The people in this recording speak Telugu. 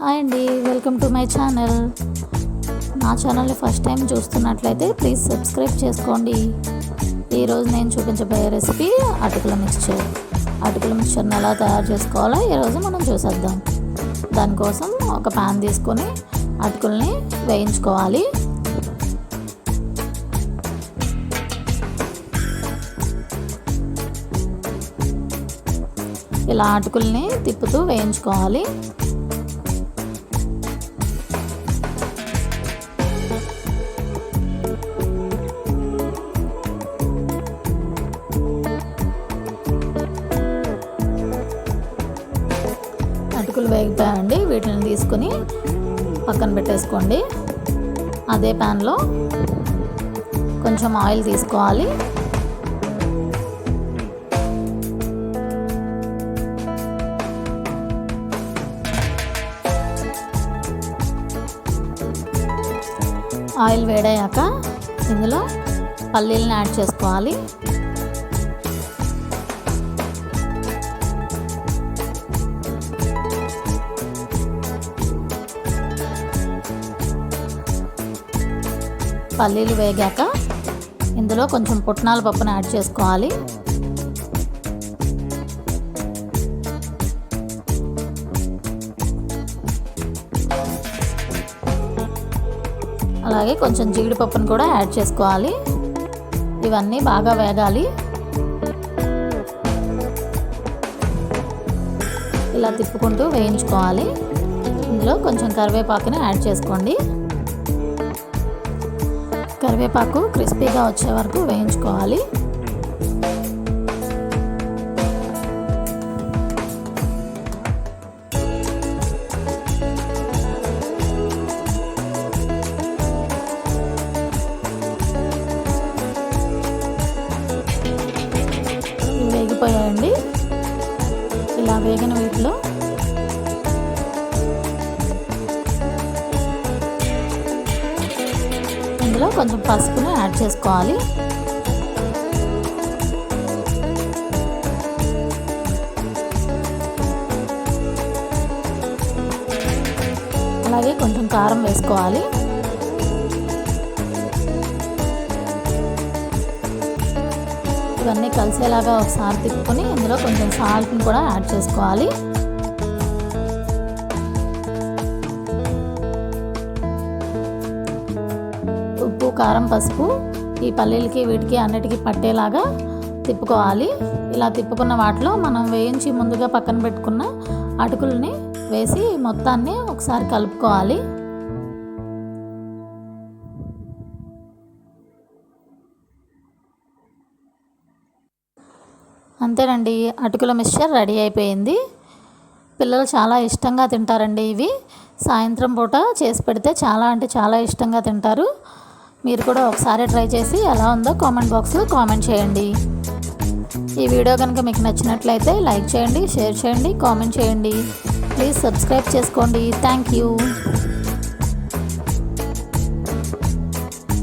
హాయ్ అండి వెల్కమ్ టు మై ఛానల్. నా ఛానల్ని ఫస్ట్ టైం చూస్తున్నట్లయితే ప్లీజ్ సబ్స్క్రైబ్ చేసుకోండి. ఈరోజు నేను చూపించబోయే రెసిపీ అటుకుల మిక్స్చర్. అటుకుల మిక్చర్ని ఎలా తయారు చేసుకోవాలో ఈరోజు మనం చూసేద్దాం. దానికోసం ఒక ప్యాన్ తీసుకొని అటుకుల్ని వేయించుకోవాలి. ఇలా అటుకుల్ని తిప్పుతూ వేయించుకోవాలి. అటుకులు వేగిపోయాయండి వీటిని తీసుకుని పక్కన పెట్టేసుకోండి. అదే ప్యాన్లో కొంచెం ఆయిల్ తీసుకోవాలి. ఆయిల్ వేడయ్యాక ఇందులో పల్లీలను యాడ్ చేసుకోవాలి. పల్లీలు వేగాక ఇందులో కొంచెం పుట్నాల పప్పును యాడ్ చేసుకోవాలి. అలాగే కొంచెం జీడిపప్పును కూడా యాడ్ చేసుకోవాలి. ఇవన్నీ బాగా వేగాలి. ఇలా తిప్పుకుంటూ వేయించుకోవాలి. ఇందులో కొంచెం కరివేపాకుని యాడ్ చేసుకోండి. కరివేపాకు క్రిస్పీగా వచ్చే వరకు వేయించుకోవాలి. వేగిపోయాయండి. ఇలా వేగిన వీటిలో కొంచెం పసుపును యాడ్ చేసుకోవాలి. అలాగే కొంచెం కారం వేసుకోవాలి. ఇవన్నీ కలిసేలాగా ఒకసారి తిప్పుకొని ఇందులో కొంచెం సాల్ట్ని కూడా యాడ్ చేసుకోవాలి. కారం పసుపు ఈ పల్లీలకి వీటికి అన్నిటికీ పట్టేలాగా తిప్పుకోవాలి. ఇలా తిప్పుకున్న వాటిలో మనం వేయించి ముందుగా పక్కన పెట్టుకున్న అటుకుల్ని వేసి మొత్తాన్ని ఒకసారి కలుపుకోవాలి. అంతేనండి అటుకుల మిక్చర్ రెడీ అయిపోయింది. పిల్లలు చాలా ఇష్టంగా తింటారండి ఇవి. సాయంత్రం పూట చేసి పెడితే చాలా అంటే చాలా ఇష్టంగా తింటారు. మీరు కూడా ఒకసారి ట్రై చేసి ఎలా ఉందో కామెంట్ బాక్స్లో కామెంట్ చేయండి. ఈ వీడియో కనుక మీకు నచ్చినట్లయితే లైక్ చేయండి షేర్ చేయండి కామెంట్ చేయండి. ప్లీజ్ సబ్స్క్రైబ్ చేసుకోండి. Thank you.